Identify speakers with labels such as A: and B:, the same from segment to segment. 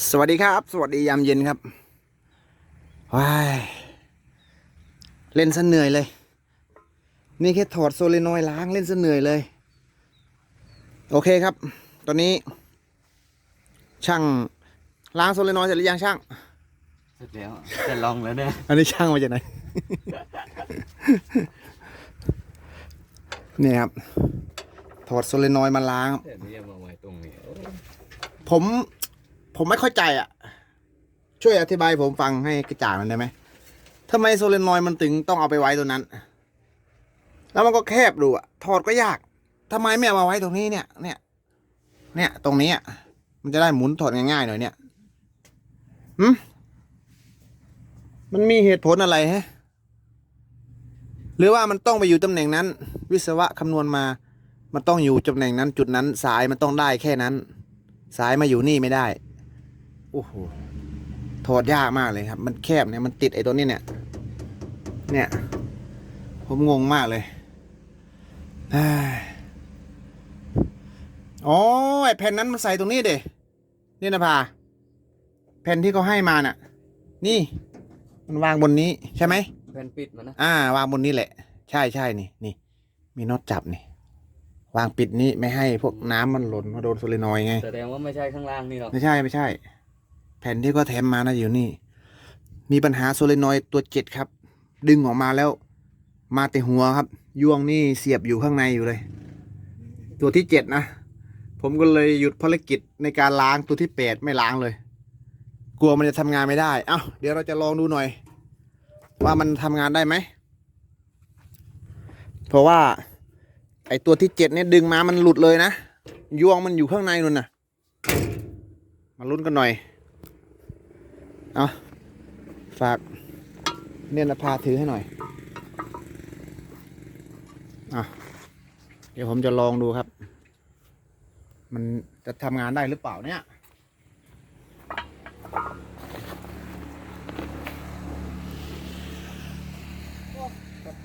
A: สวัสดีครับ สวัสดียามเย็นครับว้ายเล่นซะเหนื่อยเลย นี่แค่ถอดโซเลนอยด์ล้างเล่นซะเหนื่อยเลย โอเคครับ ตอนนี้ ช่างล้างโซเลนอยด์เสร็จหรือยังช่าง
B: เสร็จแล้วจะลองแล้วเนี่ย
A: อันนี้ช่างมาจากไหนนี่ครับ ถอดโซเลนอยด์มาล้าง
B: แต่นี่ยังมาไว้ตรงนี้โอ้ย
A: ผม ผมไม่เข้าใจอะ ช่วยอธิบายผมฟังให้กระจ่างหน่อยได้ไหมทำไมโซเลนอยด์มันถึงต้องเอาไปไว้ตรงนั้น แล้วมันก็แคบดูอะ ถอดก็ยากทำไมไม่เอามาไว้ตรงนี้เนี่ย เนี่ย เนี่ย ตรงนี้อะ มันจะได้หมุนถอดง่ายๆหน่อยเนี่ยหืมมันมีเหตุผลอะไรฮะ หรือว่ามันต้องไปอยู่ตำแหน่งนั้น วิศวะคำนวณมา มันต้องอยู่ตำแหน่งนั้น จุดนั้น สายมันต้องได้แค่นั้น สายมาอยู่นี่ไม่ได้ โอ้โหถอดยากมากเลยครับ มันแคบเนี่ยมันติดไอ้ตัวนี้เนี่ย เนี่ย ผมงงมากเลยเอ้ยอ๋อไอ้แผ่นนั้นมันใส่ตรงนี้เด้นี่นะพาแผ่นที่เขาให้มาน่ะ นี่ มันวางบนนี้ใช่ไหม
B: แผ่นปิดมันนะ
A: อ่า วางบนนี้แหละ ใช่ใช่นี่นี่ มีน็อตจับนี่ วางปิดนี้ไม่ให้พวกน้ำมันหล่นมาโดนโซเลนอยด์ไง
B: แสดงว่าไม่ใช่ข้างล่างนี่หรอก
A: ไม่ใช่ไม่ใช่ แผ่นที่ก็แถมมานะอยู่นี่ มีปัญหาโซเลนอยตัวเจ็ดครับ ดึงออกมาแล้ว มาแต่หัวครับ ยวงนี่เสียบอยู่ข้างในอยู่เลย ตัวที่เจ็ดนะ ผมก็เลยหยุดภารกิจในการล้างตัวที่แปดไม่ล้างเลย กลัวมันจะทำงานไม่ได้ เอ้าเดี๋ยวเราจะลองดูหน่อย ว่ามันทำงานได้ไหม เพราะว่า ไอตัวที่เจ็ดเนี่ยดึงมามันหลุดเลยนะยวงมันอยู่ข้างในนู่นน่ะ มาลุ้นกันหน่อย เอาฝากเนี่ยนะพาถือให้หน่อยอะเดี๋ยวผมจะลองดูครับ มันจะทำงานได้หรือเปล่าเนี่ย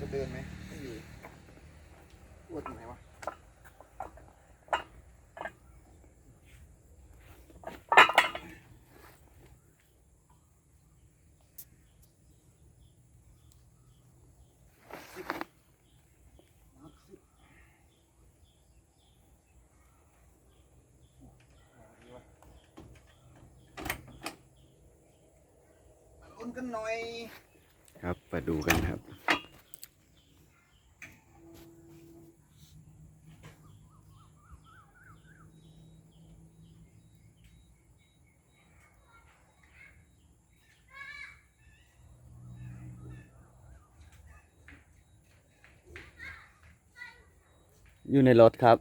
A: จะเดินไหมไม่อยู่ปวดตรงไหนวะ นกันหน่อย
B: ครับมาดูกันครับ อยู่ในรถครับ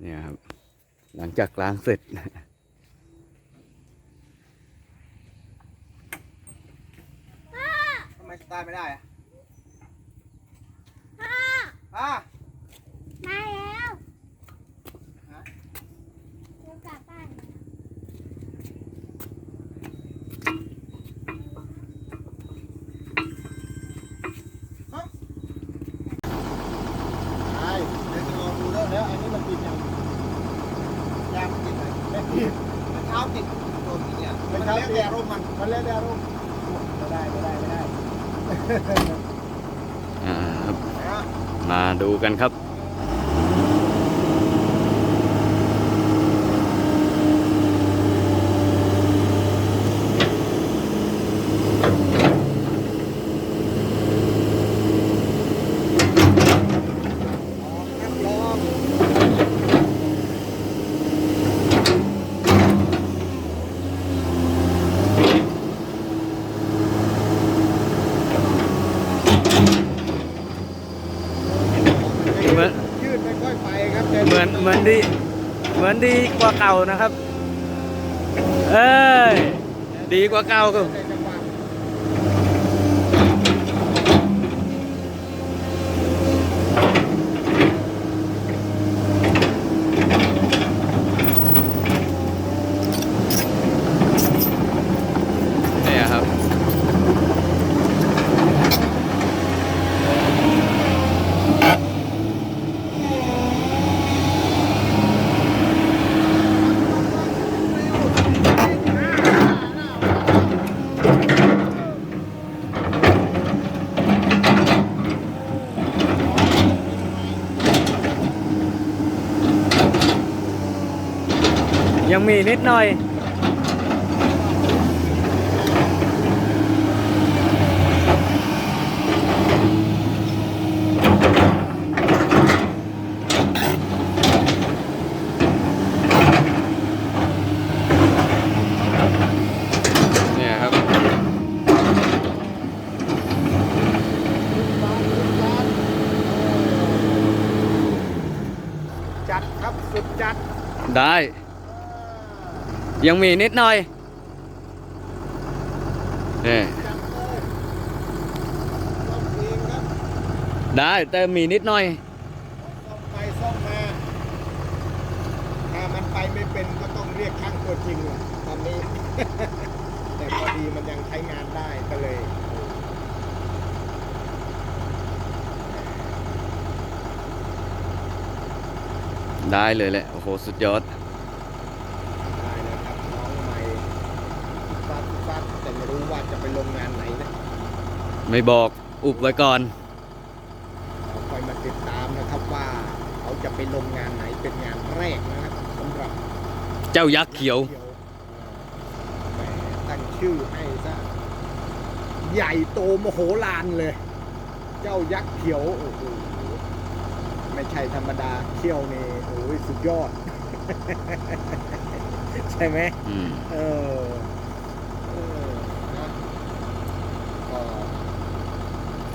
B: เนี่ยครับ หลัง จากล้างเสร็จ
A: ทำไมสตาร์ทไม่ได้อะพ่อ
C: มาแล้ว
A: ฮะ
C: เดี๋ยวกลับบ้าน
A: ใช่เดี๋ยวจะลองดูแล้วแล้วอันนี้มันติดยังยางมันติดไหมไม่ติดมันเท้าติดโดนติดเนี่ยมันแล้วแต่อารมณ์มันมันแล้วแต่อารมณ์ไม่ได้ไม่ได้ไม่ได้
B: อ่าครับ
A: นะ
B: มาดูกันครับ
A: แอบลอง
B: เหมือน
A: ยืดไม่ค่อยไปครับแต่
B: เหมือนเหมือน ดี เหมือนดีกว่าเก่านะครับ เอ้ย ดีกว่าเก่าก็
A: แต่จังหวะ
B: เนี่ยครับ ยังมีนิดหน่อย เนี่ยครับ
D: จัดครับ สุดจัด
B: ได้ ยังมีนิดหน่อยเนี่ย
D: จัดเลยซ่อมเองครับ
B: ได้แต่มีนิดหน่อย
D: ซ่อมไปซ่อมมาถ้ามันไปไม่เป็นก็ต้องเรียกช่างตัวจริงแหละตอนนี้ แต่พอดีมันยังใช้งานได้ก็เลย
B: ได้เลยแหละ โอ้โห สุดยอด
D: ได้แล้วครับน้องใหม่ฟัดฟัดแต่ไม่รู้ว่าจะไปลงงานไหนนะ
B: ไม่บอกอุบไว้ก่อน
D: เราคอยมาติดตามนะครับว่าเขาจะไปลงงานไหนเป็นงานแรกนะครับสำหรับ
B: เจ้ายักษ์เขียว
D: แหมตั้งชื่อให้ซะใหญ่โตมโหฬารเลย เจ้ายักษ์เขียวโอ้โหไม่ใช่ธรรมดาเขี้ยวนี่โอ้ยสุดยอด ใช่ไหม
B: อืม
D: เออ เออนะก็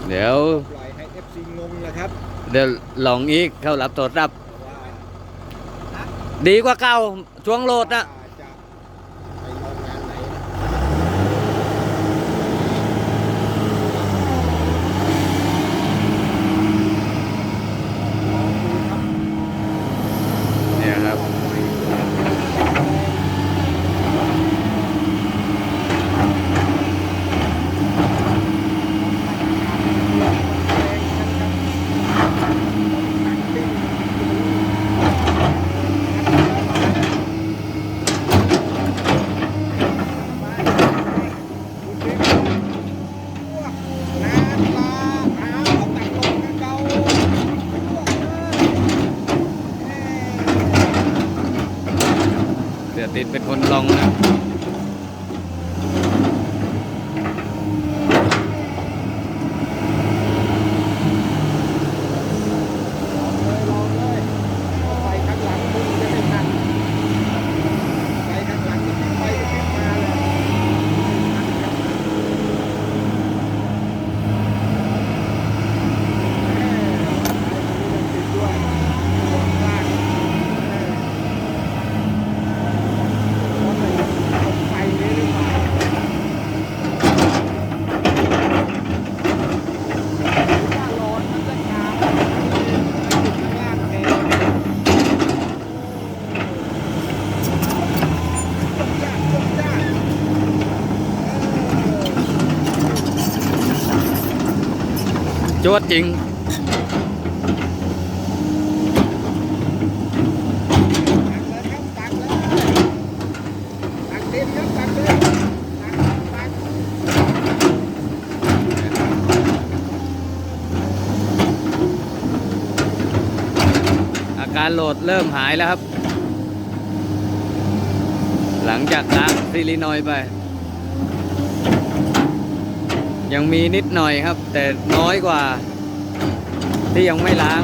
B: เดี๋ยว
D: ปล่อยให้ FC งงแหละครับ
B: เดี๋ยวลองอีกเข้ารับโทรศัพท์
D: ว่า
B: ดีกว่าเก่าช่วงโหลดนะ
D: ว่าจะไปลงงานไหนนะลองดูครับ
B: เนี่ยครับ เดี๋ยวติดเป็นคนลองนะ
D: ไปข้างหลังมึงจะไม่ทันไปข้างหลังก็ติดไปก็ติดมาเลยติดด้วยวงล่างไปนี้หรือเปล่าว่าร้อนมันจะหนาวไปติดข้างล่างแทน
B: จ วดจริง อาการโหลดเริ่มหายแล้วครับ หลังจากล้างซิลินอยไป ยังมีนิดหน่อยครับ แต่น้อยกว่าที่ยังไม่ล้าง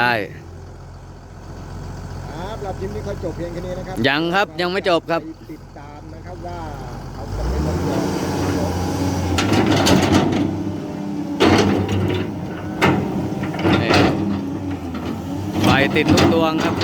B: ได้
D: ครับเราพิมพ์นี้เขาจบเพียงแค่นี้นะครับ
B: ยังครับยังไม่จบครับ
D: ไปติดตามนะครับว่าเขาจะไม่ลงจอด
B: นี่ไฟติดทุกดวงครับ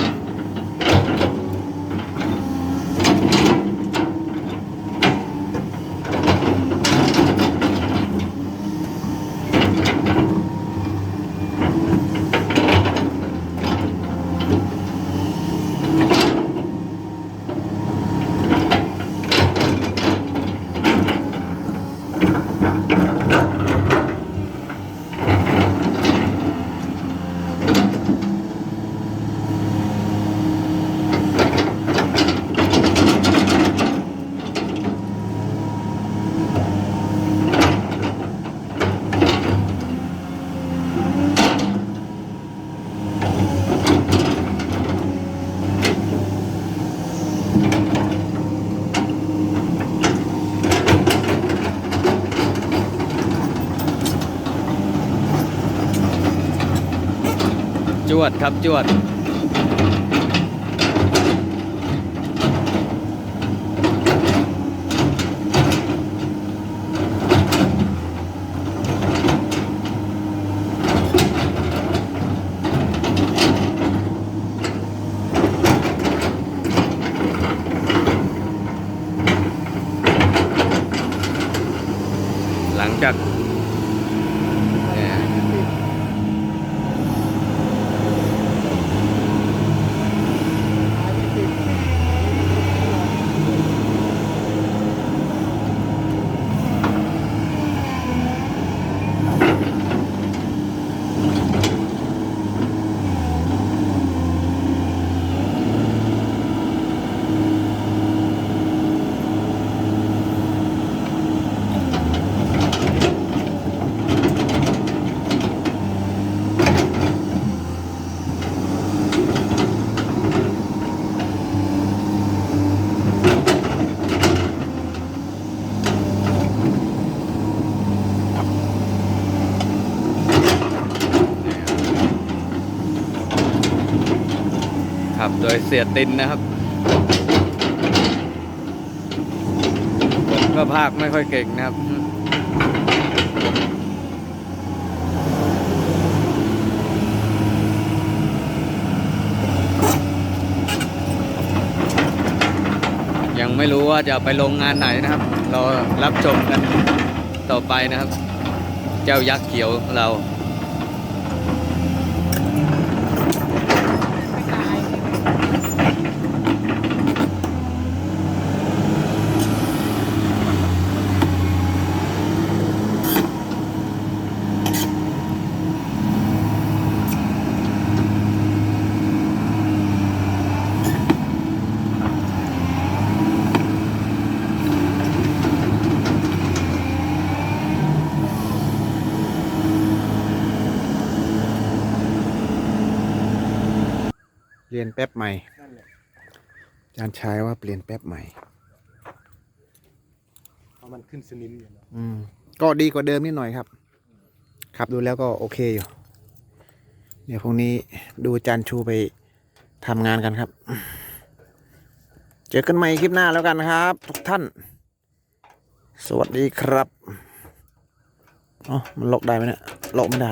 B: วดครับจวด ยเสียตินนะครับผมก็ภาคไม่ค่อยเก่งนะครับยังไม่รู้ว่าจะไปลงงานไหนนะครับ เรารับชมกันต่อไปนะครับ เจ้ายักษ์เขียวเรา
A: ลี่ยนแป๊บใหม่
D: นั่นแหละ
A: อาจารย์ชายว่าเปลี่ยนแป๊บใหม่
D: เพราะมันขึ้นสนิมอยู่เนอะ
A: อืมก็ดีกว่าเดิมนิดหน่อยครับขับดูแล้วก็โอเคอยู่ เดี๋ยวพรุ่งนี้ดูอาจารย์ชูไปทำงานกันครับ เจอกันใหม่คลิปหน้าแล้วกันครับ ทุกท่าน สวัสดีครับอ๋อมันล็อกได้ไหมเนี่ยล็อกไม่ได้